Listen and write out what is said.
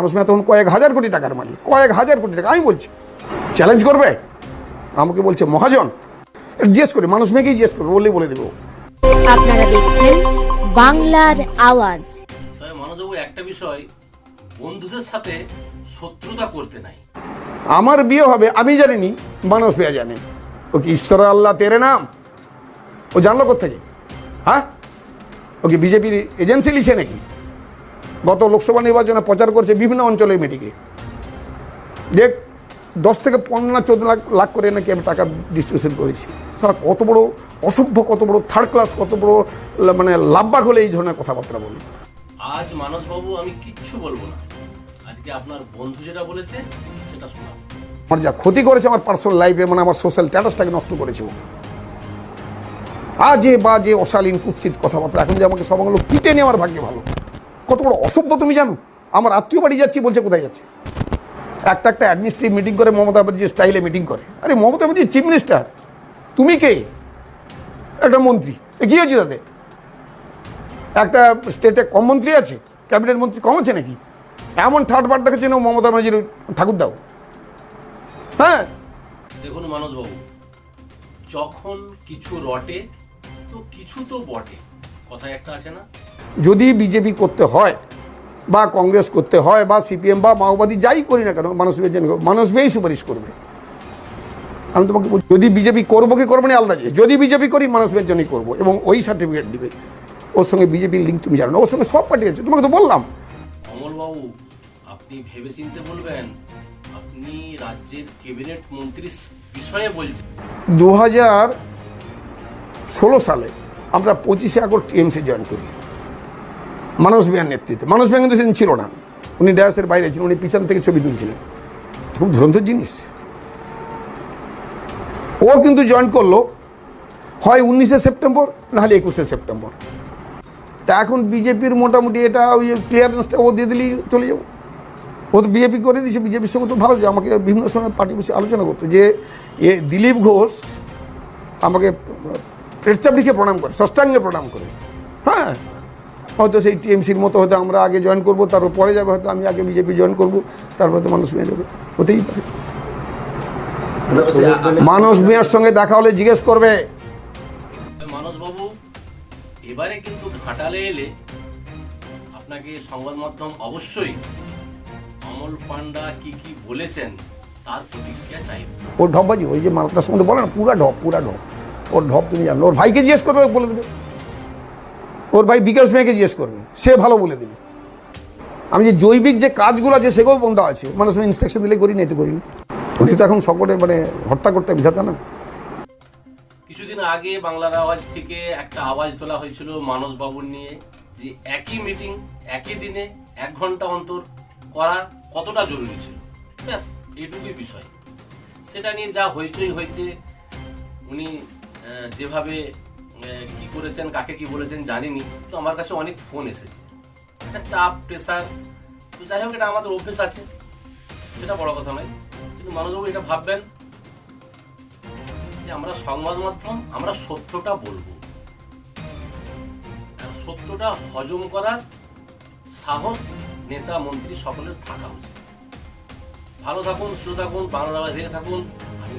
মানুষ মেয়ে তখন কয়েক হাজার কোটি টাকার মালিক কয়েক হাজার কোটি টাকা। আমি বলছি চ্যালেঞ্জ করবে? আমাকে বলছে মহাজন জিজ্ঞেস করি মানুষ মেয়েকেই জিজ্ঞেস করবে বললেই বলে দেবো। আপনারা দেখছেন বাংলার আওয়াজ। তবে মনোযোগ একটা বিষয় বন্ধুদের সাথে শত্রুতা করতে নাই। আমার বিয়ে হবে আমি জানিনি মানুষ মেয়ে জানে। ও কি ঈশ্বর আল্লাহ তেরে নাম? ও জানলো কোথেকে হ্যাঁ? ও কি বিজেপির এজেন্সি লিখে নাকি? গত লোকসভা নির্বাচনে প্রচার করছে বিভিন্ন অঞ্চলে মিটিংয়ে যে দশ থেকে পনেরো না চোদ্দ লাখ লাখ করে নাকি আমি টাকা ডিস্ট্রিবিউশন করেছি। স্যার কত বড় অসভ্য কত বড় থার্ড ক্লাস কত বড় মানে লাভবাক হলে এই ধরনের কথাবার্তা বলি। আজ মানসবাবু আমি কিচ্ছু বলব না। আজকে আপনার বন্ধু যেটা বলেছে সেটা শোনাবো। আমার যা ক্ষতি করেছে আমার পার্সোনাল লাইফে মানে আমার সোশ্যাল স্ট্যাটাসটাকে নষ্ট করেছে আজে বাজে অশালীন কুৎসিত কথাবার্তা। এখন যে আমাকে সবাই পিটে নিয়ে আমার ভাগ্যে ভালো। কত বড় অসভ্য তুমি জানো? আমার আত্মীয় বাড়ি যাচ্ছি বলছে, কোথায় যাচ্ছে? একটা একটা অ্যাডমিনিস্ট্রেটিভ মিটিং করে মমতা ব্যানার্জি স্টাইলে মিটিং করে। আরে, মমতা ব্যানার্জি চিফ মিনিস্টার তুমি কে? একটা মন্ত্রী। কী হয়েছে তাতে? একটা স্টেটে কম মন্ত্রী আছে? ক্যাবিনেট মন্ত্রী কম আছে নাকি? এমন ঠাট বাট দেখেছে না মমতা ব্যানার্জির ঠাকুর দাও হ্যাঁ? দেখুন মানসবাবু, যখন কিছু রটে, তো কিছু তো বটে। কথায় একটা আছে না? যদি বিজেপি করতে হয় বা কংগ্রেস করতে হয় বা সিপিএম বা মাওবাদী যাই করি না কেন মানুষ জন্য মানুষ বেই সুপারিশ করবে। আমি তোমাকে যদি বিজেপি করব কি করব না আলাদা জিনিস। যদি বিজেপি করি মানুষের জন্যই করব এবং ওই সার্টিফিকেট দিবে। ওর সঙ্গে বিজেপির লিঙ্ক তুমি জানো না ওর সঙ্গে সব পার্টি আছে তোমাকে তো বললাম। অমলবাবু আপনি ভেবে চিনতে বলবেন আপনি রাজ্যের ক্যাবিনেট মন্ত্রীর বিষয়ে বলছেন। দু হাজার ষোলো সালে আমরা পঁচিশে আগস্ট টিএমসি জয়েন করি। মানস বিহার নেতৃত্বে। মানস বিহার কিন্তু সেদিন ছিল না। উনি ড্যাসের বাইরে ছিলেন, উনি পিছন থেকে ছবি তুলছিলেন। খুব ধরন্ত জিনিস। ও কিন্তু জয়েন করল, হয় উনিশে সেপ্টেম্বর নাহলে একুশে সেপ্টেম্বর। তা এখন বিজেপির মোটামুটি এটা ওই ক্লিয়ারেন্সটা ও দিয়ে দিলেই চলে যাব। ও তো বিজেপি করে দিয়েছে, বিজেপির সঙ্গে তো ভালো যে আমাকে বিভিন্ন সময় পার্টি বসে আলোচনা করতো যে এ দিলীপ ঘোষ আমাকে পেটচাপ লিখে প্রণাম করে ষষ্ঠাঙ্গে প্রণাম করে। হ্যাঁ হয়তো সেই টিএমসির মতো হয়তো আমরা আগে জয়েন করব তারপর পরে যাবে হয়তো আমি আগে বিজেপি জয়েন করব তারপর তো মানুষ মেয়ে যাবে হতেই পারে। মানুষ মেয়ের সঙ্গে দেখা হলে জিজ্ঞেস করবে। মানসবাবু এবারে কিন্তু ঘাটালে এলে আপনাকে সংবাদ মাধ্যম অবশ্যই অমল পান্ডা কি কি বলেছেন তার প্রতিক্রিয়া চাইবে ওর ঢপবাজি ওই যে মালটার সঙ্গে বলে না পুরা ঢপ পুরা ঢপ। ওর ঢপ তুমি জানো ওর ভাইকে জিজ্ঞেস করবে বলে দেবে। ওর ভাই বিকাশ মেয়েকে জিজ্ঞেস করবে। সে ভালো বলে দেবে। আমি যে জৈবিক যে কাজগুলো আছে, সেগুলো বন্ধ আছে। মানুষ আমি ইনস্ট্রাকশন দিলে করি না এতে করি। উনি তো এখন সকলে মানে হত্যা করতে বিধাতা না। কিছুদিন আগে বাংলার আওয়াজ থেকে একটা আওয়াজ তোলা হয়েছিল মানস বাবুর নিয়ে, যে একই মিটিং একই দিনে এক ঘণ্টা অন্তর করা কতটা জরুরি ছিল। ব্যাস, এইটুকুই বিষয়। সেটা নিয়ে যা হইচই হয়েছে, উনি যেভাবে কি করেছেন, কাকে কি বলেছেন জানিনি, তো আমার কাছে অনেক ফোন এসেছে। একটা চাপ প্রেশার তো যাই হোক, এটা আমাদের অভ্যেস আছে। সেটা বড় কথা নয়, কিন্তু মানুষবাবু এটা ভাববেন যে আমরা সংবাদ মাধ্যম, আমরা সত্যটা বলব। সত্যটা হজম করার সাহস নেতা, মন্ত্রী সকলের থাকা উচিত। ভালো থাকুন, সুস্থ থাকুন, বাংলা রেখে থাকুন। আমি।